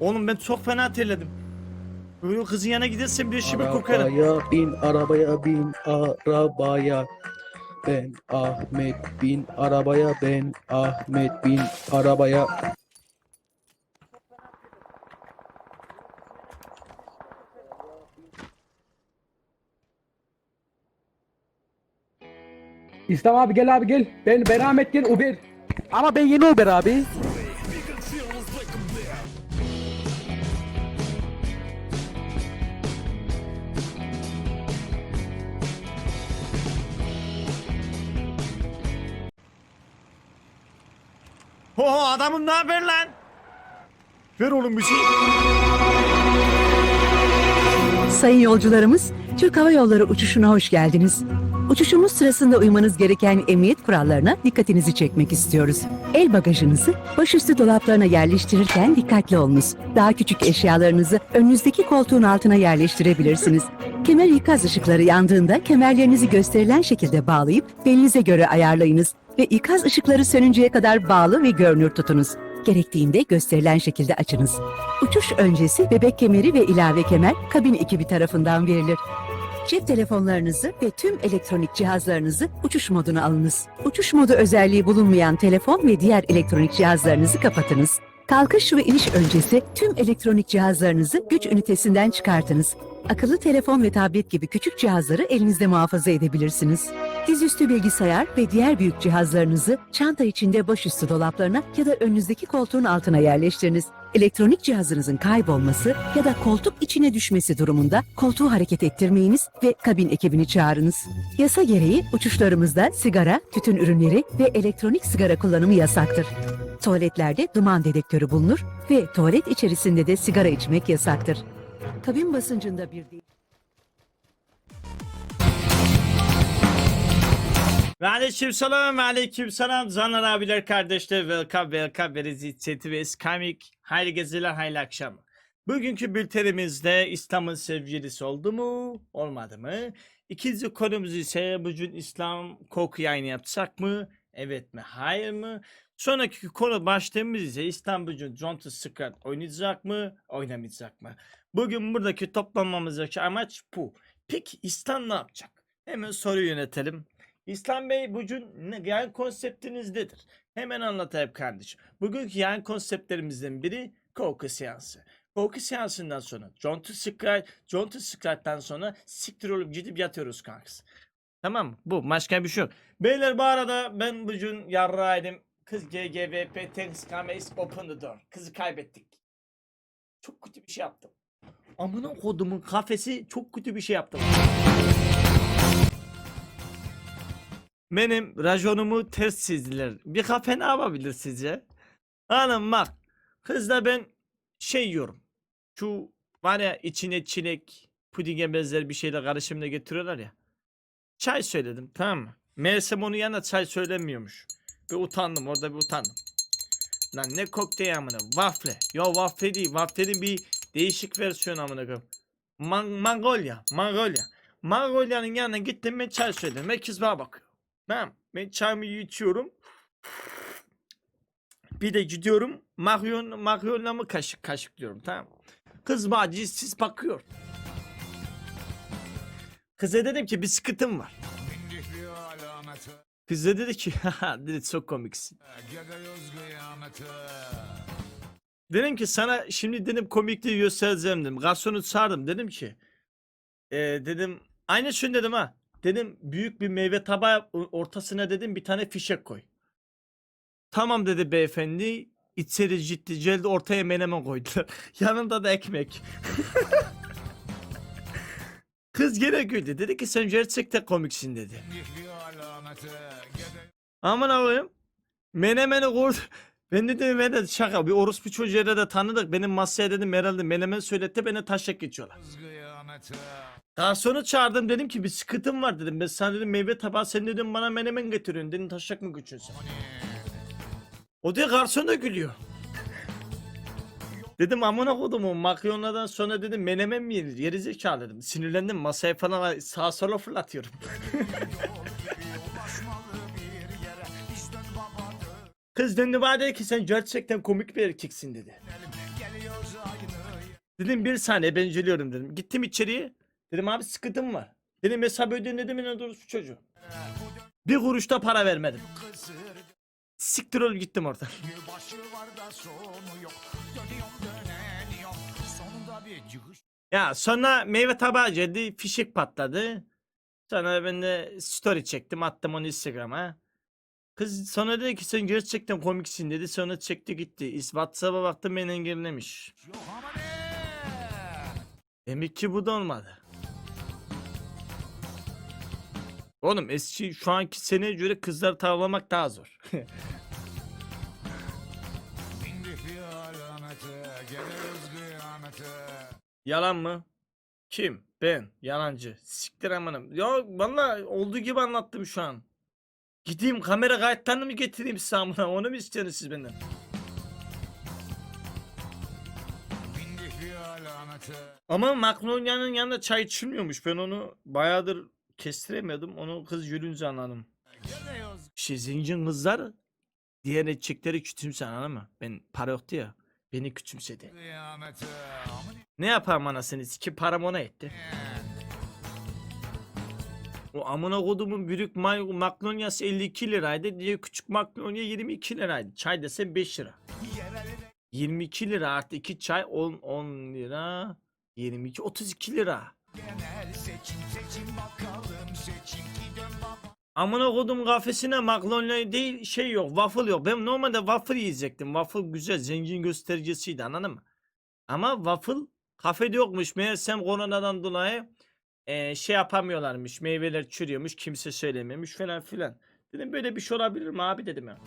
Oğlum ben çok fena terledim. Böyle kızın yanına gidersem bir şibir kokarım. Arabaya bin, arabaya bin, arabaya. Ben Ahmet bin arabaya, ben Ahmet bin arabaya. İslam abi gel abi gel. Ben ben Ahmet gel Uber. Ama ben yeni Uber abi. Ho ho adamım ne haber lan? Ver oğlum bir şey. Sayın yolcularımız, Türk Hava Yolları uçuşuna hoş geldiniz. Uçuşumuz sırasında uymanız gereken emniyet kurallarına dikkatinizi çekmek istiyoruz. El bagajınızı başüstü dolaplarına yerleştirirken dikkatli olunuz. Daha küçük eşyalarınızı önünüzdeki koltuğun altına yerleştirebilirsiniz. Kemer ikaz ışıkları yandığında kemerlerinizi gösterilen şekilde bağlayıp belinize göre ayarlayınız ve ikaz ışıkları sönünceye kadar bağlı ve görünür tutunuz. Gerektiğinde gösterilen şekilde açınız. Uçuş öncesi bebek kemeri ve ilave kemer kabin ekibi tarafından verilir. Cep telefonlarınızı ve tüm elektronik cihazlarınızı uçuş moduna alınız. Uçuş modu özelliği bulunmayan telefon ve diğer elektronik cihazlarınızı kapatınız. Kalkış ve iniş öncesi tüm elektronik cihazlarınızı güç ünitesinden çıkartınız. Akıllı telefon ve tablet gibi küçük cihazları elinizde muhafaza edebilirsiniz. Dizüstü bilgisayar ve diğer büyük cihazlarınızı çanta içinde başüstü dolaplarına ya da önünüzdeki koltuğun altına yerleştiriniz. Elektronik cihazınızın kaybolması ya da koltuk içine düşmesi durumunda koltuğu hareket ettirmeyiniz ve kabin ekibini çağırınız. Yasa gereği uçuşlarımızda sigara, tütün ürünleri ve elektronik sigara kullanımı yasaktır. Tuvaletlerde duman dedektörü bulunur ve tuvalet içerisinde de sigara içmek yasaktır. Kabin basıncında bir değil. Ve aleyküm selam aleyküm selam canlar abiler kardeşler welcome welcome verizi chat'i ve iskamik hayırlı geceler hayırlı akşam. Bugünkü bültenimizde İslam'ın sevgilisi oldu mu olmadı mı? İkinci konumuz ise bugün İslam koku yayını yapacak mı? Evet mi hayır mı? Sonraki konu başlığımız ise John to Scott oynayacak mı oynamayacak mı? Bugün buradaki toplanmamızdaki amaç bu. Peki İslam ne yapacak? Hemen soruyu yönetelim. İslam Bey bugün yayın konseptiniz nedir? Hemen anlatayım kardeşim. Bugünkü yayın konseptlerimizden biri korku seansı. Korku seansından sonra Scratch, John to Scratch'tan sonra siktir olup gidip yatıyoruz kankası. Tamam? Bu başka bir şey yok. Beyler bu arada ben bugün yarraydım. Kız GGVP Tennis Kameis Open the Door. Kızı kaybettik. Çok kötü bir şey yaptım. Amına kodumun kafesi çok kötü bir şey yaptım. Benim rajonumu ters çizdiler. Bir kafe ne yapabilir sizce? Hanım bak. Kızla ben şey yiyorum. Şu var ya içine çilek, pudinge benzer bir şeyle karışımla getiriyorlar ya. Çay söyledim tamam mı? Meğersem onun yanına çay söylemiyormuş. Bir utandım orada bir utandım. Lan ne kokteyl amına waffle. Yo waffle değil waffle'nin bir değişik versiyonu amına koyayım. Man Mangolya, Mangolya. Mangolya'nın yanına gittim ben çay söyledim. Herkes bana bakıyor. Tamam. Ben çayımı içiyorum. Bir de gidiyorum. Mahyon, mahyonla mı kaşık kaşık diyorum tamam. Kız bana siz bakıyor. Kıza dedim ki bir sıkıntım var. Kız da dedi ki dedi çok komiksin. Dedim ki sana şimdi dedim komikliği göstereceğim dedim. Garsonu çağırdım dedim ki. "Ee, dedim aynı şunu dedim ha. Dedim büyük bir meyve tabağı ortasına dedim bir tane fişek koy. Tamam dedi beyefendi. İçeri ciddi geldi ortaya menemen koydular. Yanında da ekmek. Kız gene güldü. Dedi ki sen gerçekten komiksin dedi. Aman Allah'ım. Menemeni kurdu. Ben de dedim ben de şaka bir orospu çocuğu da tanıdık. Benim masaya dedim herhalde menemen söyletti beni taşak geçiyorlar. Garsonu çağırdım dedim ki bir sıkıntım var dedim. Ben sana dedim meyve tabağı sen dedim bana menemen getiriyorsun. Dedim taşak mı geçiyorsun? O diye garson da gülüyor. Dedim amına kodumu makyonladan sonra dedim menemen mi yenir? Yeri zekalı dedim. Sinirlendim masaya falan sağa sola fırlatıyorum. Kız döndü bana dedi ki sen gerçekten komik bir erkeksin dedi. Dedim bir saniye ben üzülüyorum dedim. Gittim içeriye. Dedim abi sıkıntım var. Dedim hesabı ödeyin dedim yine doğrusu çocuğu. Bir kuruş da para vermedim. Siktir olup gittim orada. Ya sonra meyve tabağı geldi, fişek patladı. Sonra ben de story çektim, attım onu Instagram'a. Kız sonra dedi ki sen gerçekten komiksin dedi. Sonra çekti gitti. WhatsApp'a baktım beni engellemiş. Demek ki bu da olmadı. Oğlum eski şu anki seneye göre kızları tavlamak daha zor. Yalan mı? Kim? Ben. Yalancı. Siktir amanım. Ya valla olduğu gibi anlattım şu an. Gideyim kamera kayıtlarını mı getireyim size amına? Onu mu istiyorsunuz siz benden? Ama Magnolia'nın yanında çay içilmiyormuş. Ben onu bayağıdır kestiremiyordum. Onu kız yürünce anladım. İşte zengin kızlar diğer erkekleri küçümse anladın mı? Ben para yoktu ya. Beni küçümsedi. Ne yapayım anasını ki param ona etti. O amına kodumun büyük magnoliası 52 liraydı. Diye küçük magnolia 22 liraydı. Çay desem 5 lira. 22 lira artı 2 çay 10 10 lira. 22 32 lira. Amına kodum kafesine magnolia değil şey yok waffle yok. Ben normalde waffle yiyecektim. Waffle güzel zengin göstergesiydi anladın mı? Ama waffle kafede yokmuş. Meğersem koronadan dolayı eee, şey yapamıyorlarmış. Meyveler çürüyormuş. Kimse söylememiş falan filan. Dedim böyle bir şey olabilir mi abi dedim ya.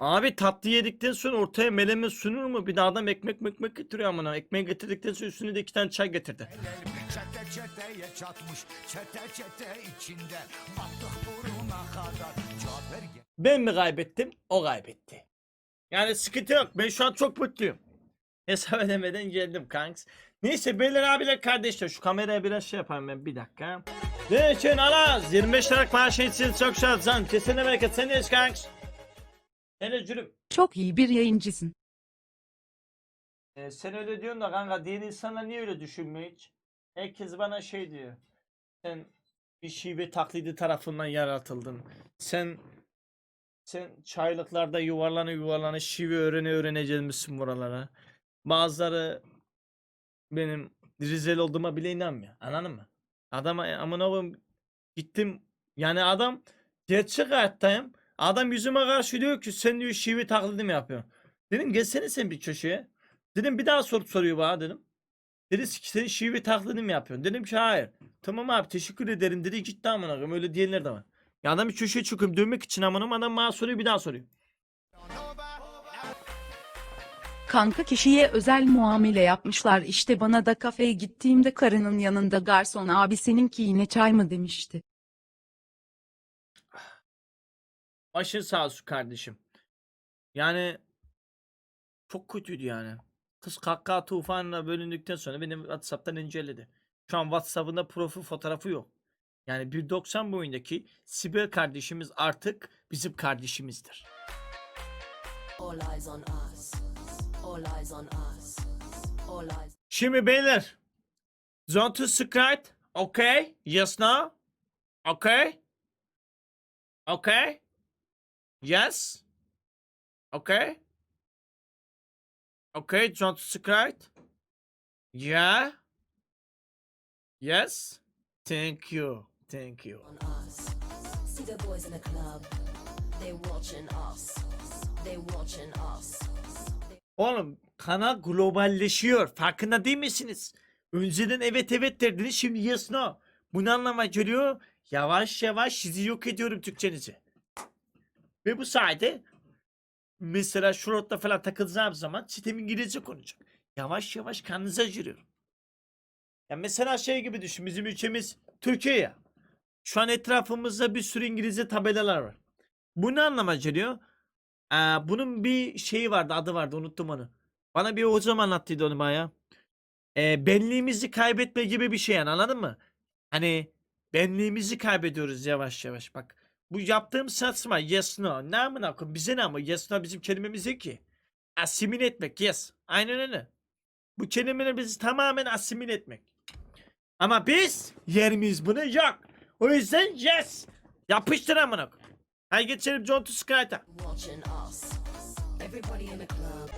Abi tatlı yedikten sonra ortaya meleme sunur mu? Bir de adam ekmek mekmek getiriyor amına. Ekmeği getirdikten sonra üstüne de iki tane çay getirdi. Çete çeteye çatmış Çete çete içinde kadar Ben mi kaybettim? O kaybetti. Yani sıkıntı yok. Ben şu an çok mutluyum. Hesap edemeden geldim kanks. Neyse beyler abiler kardeşler şu kameraya biraz şey yapayım ben bir dakika. Ne için alaz? 25 liralık maaşı için çok şansan. Kesene bereket sen kanks? Cürüm. Çok iyi bir yayıncısın. Ee, sen öyle diyorsun da kanka diğer insanlar niye öyle düşünmüyor hiç? Herkes bana şey diyor. Sen bir şive taklidi tarafından yaratıldın. Sen sen çaylıklarda yuvarlana yuvarlana şive öğrene öğrene gelmişsin buralara. Bazıları benim Rizeli olduğuma bile inanmıyor. Anladın mı? Adama amına koyayım gittim yani adam gerçek hayattayım. Adam yüzüme karşı diyor ki sen diyor şive taklidi mi yapıyorsun? Dedim gelsene sen bir köşeye. Dedim bir daha soru soruyor bana dedim. Dedi ki sen şive taklidi yapıyorsun? Dedim ki hayır. Tamam abi teşekkür ederim dedi gitti amına koyayım öyle diyenler de var. Ya adam bir köşeye çıkıyorum dövmek için amına adam bana soruyor bir daha soruyor. Kanka kişiye özel muamele yapmışlar işte bana da kafeye gittiğimde karının yanında garson abi seninki yine çay mı demişti. Başın sağ olsun kardeşim. Yani çok kötüydü yani. Kız kahkaha tufanına bölündükten sonra benim WhatsApp'tan inceledi. Şu an WhatsApp'ında profil fotoğrafı yok. Yani 1.90 boyundaki Sibel kardeşimiz artık bizim kardeşimizdir. All eyes on us. All eyes on us. All eyes. Şimdi beyler. Want to subscribe? Okay. Yes no? Okay. Okay. Yes. Okay. Okay. To subscribe? Yeah. Yes. Thank you. Thank you. On us. See the boys in the club. They watching us. They watching us. Oğlum kanal globalleşiyor. Farkında değil misiniz? Önceden evet evet derdiniz şimdi yes no. Bu ne anlama geliyor? Yavaş yavaş sizi yok ediyorum Türkçenizi. Ve bu sayede mesela şurotta falan takılacağım zaman sitem İngilizce konuşacak. Yavaş yavaş kanınıza giriyorum. Ya mesela şey gibi düşün bizim ülkemiz Türkiye ya. Şu an etrafımızda bir sürü İngilizce tabelalar var. Bu ne anlama geliyor? Ee, bunun bir şeyi vardı adı vardı unuttum onu. Bana bir hocam anlattıydı onu baya. Ee, benliğimizi kaybetme gibi bir şey yani anladın mı? Hani benliğimizi kaybediyoruz yavaş yavaş bak. Bu yaptığım saçma yes no. Ne amına koyayım bize ne ama yes no bizim kelimemiz yok ki. Asimile etmek yes. Aynen öyle. Bu kelimeleri biz tamamen asimile etmek. Ama biz yerimiz bunu yok. O yüzden yes. Yapıştır amına koyayım. Hadi geçelim John to club.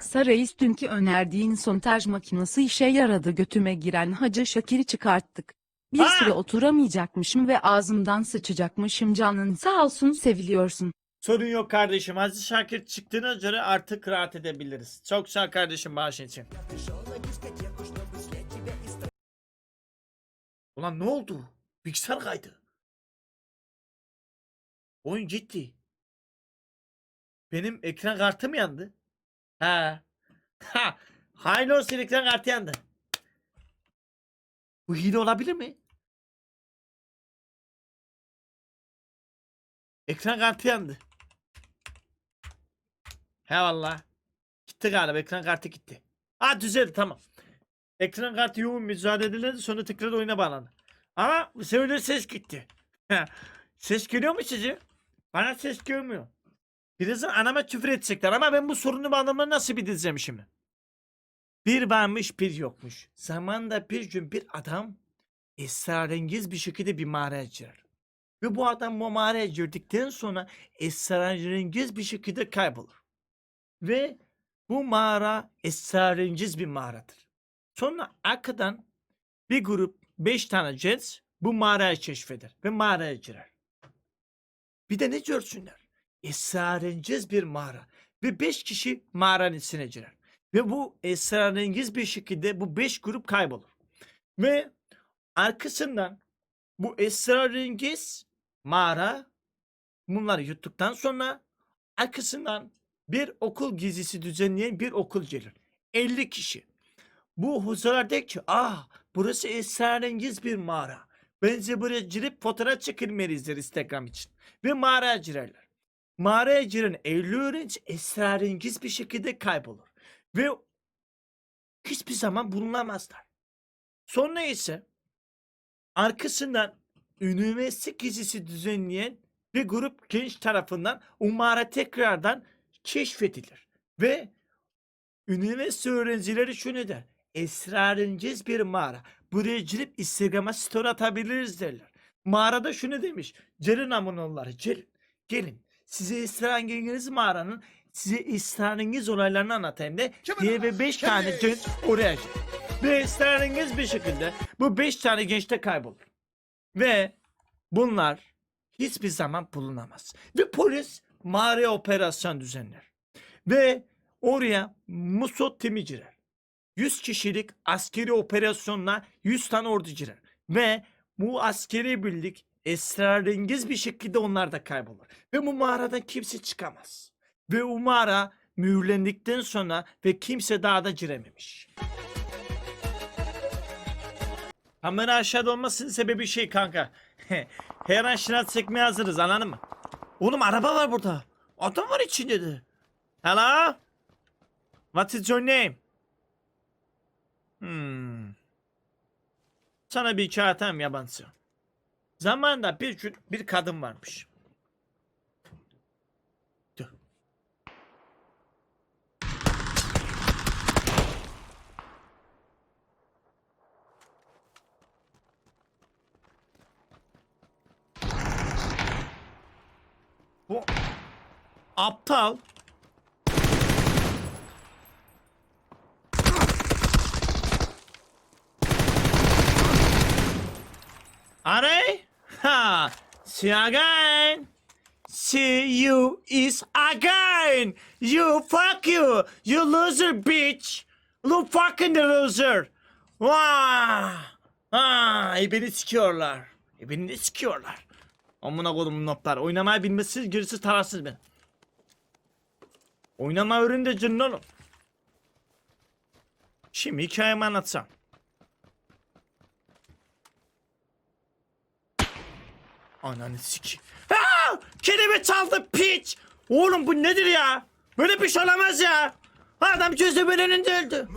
Sareis dünkü önerdiğin sontaj makinesi işe yaradı götüme giren Hacı Şakir'i çıkarttık. Bir Ha! süre oturamayacakmışım ve ağzımdan sıçacakmışım canın sağ olsun seviliyorsun. Sorun yok kardeşim. Aziz Şakir çıktığına göre artık rahat edebiliriz. Çok sağ kardeşim bağışın için. Ulan ne oldu? Bilgisayar kaydı. Oyun gitti. Benim ekran kartım yandı. Ha. Ha. Hayırlı olsun ekran kartı yandı. Bu hile olabilir mi? Ekran kartı yandı. He valla. Gitti galiba ekran kartı gitti. Ha düzeldi tamam. Ekran kartı yoğun müsaade edildi sonra tekrar oyuna bağlandı. Ama bu sefer ses gitti. ses geliyor mu size? Bana ses gelmiyor. Birazdan anama küfür edecekler ama ben bu sorunu bu adamlara nasıl bildireceğim şimdi? Bir varmış bir yokmuş. Zamanda bir gün bir adam esrarengiz bir şekilde bir mağaraya girer. Ve bu adam bu mağaraya girdikten sonra esrarengiz bir şekilde kaybolur. Ve bu mağara esrarengiz bir mağaradır. Sonra arkadan bir grup 5 tane cins bu mağarayı keşfeder ve mağaraya girer. Bir de ne görsünler? Esrarengiz bir mağara ve 5 kişi mağaranın içine girer. Ve bu esrarengiz bir şekilde bu 5 grup kaybolur. Ve arkasından bu esrarengiz mağara bunları yuttuktan sonra arkasından bir okul gezisi düzenleyen bir okul gelir. 50 kişi. Bu hocalar der ki ah burası esrarengiz bir mağara. Bence buraya girip fotoğraf çekilmeliyiz der Instagram için. Ve mağaraya girerler. Mağaraya giren 50 öğrenci esrarengiz bir şekilde kaybolur. Ve hiçbir zaman bulunamazlar. Sonra ise arkasından üniversite gezisi düzenleyen bir grup genç tarafından o mağara tekrardan keşfedilir. Ve üniversite öğrencileri şunu der. Esrarengiz bir mağara. Buraya girip Instagram'a story atabiliriz derler. Mağarada şunu demiş. Gelin amunolları gelin. Gelin. Size esrarengiz mağaranın size esrarengiz olaylarını anlatayım de diye ve 5 tane genç oraya girer. Ve esrarengiz bir şekilde bu 5 tane genç de kaybolur. Ve bunlar hiçbir zaman bulunamaz. Ve polis mağaraya operasyon düzenler. Ve oraya Musot timi girer. 100 kişilik askeri operasyonla 100 tane ordu girer. Ve bu askeri birlik esrarengiz bir şekilde onlar da kaybolur. Ve bu mağaradan kimse çıkamaz. Ve o mağara mühürlendikten sonra ve kimse daha da girememiş. Kamera aşağıda olmasının sebebi şey kanka. Her an şınav çekmeye hazırız anladın mı? Oğlum araba var burada. Adam var içinde de. Hello? What is your name? Hmm. Sana bir hikaye atayım yabancı. Zamanında bir bir kadın varmış. Dur. Bu aptal Are? Ha! See again. See you is again. You fuck you. You loser bitch. You fucking loser. Vaa! Ha! Ebeni sikiyorlar. Ebeni de sikiyorlar. Amına kodum notlar. Oynamayı bilmezsiniz gerisi tarafsız ben. Oynama öğren de canın oğlum. Şimdi hikayemi anlatsam. Ananı siki. Aa! Kelime çaldı piç. Oğlum bu nedir ya? Böyle bir şey olamaz ya. Adam gözü bölününce öldü.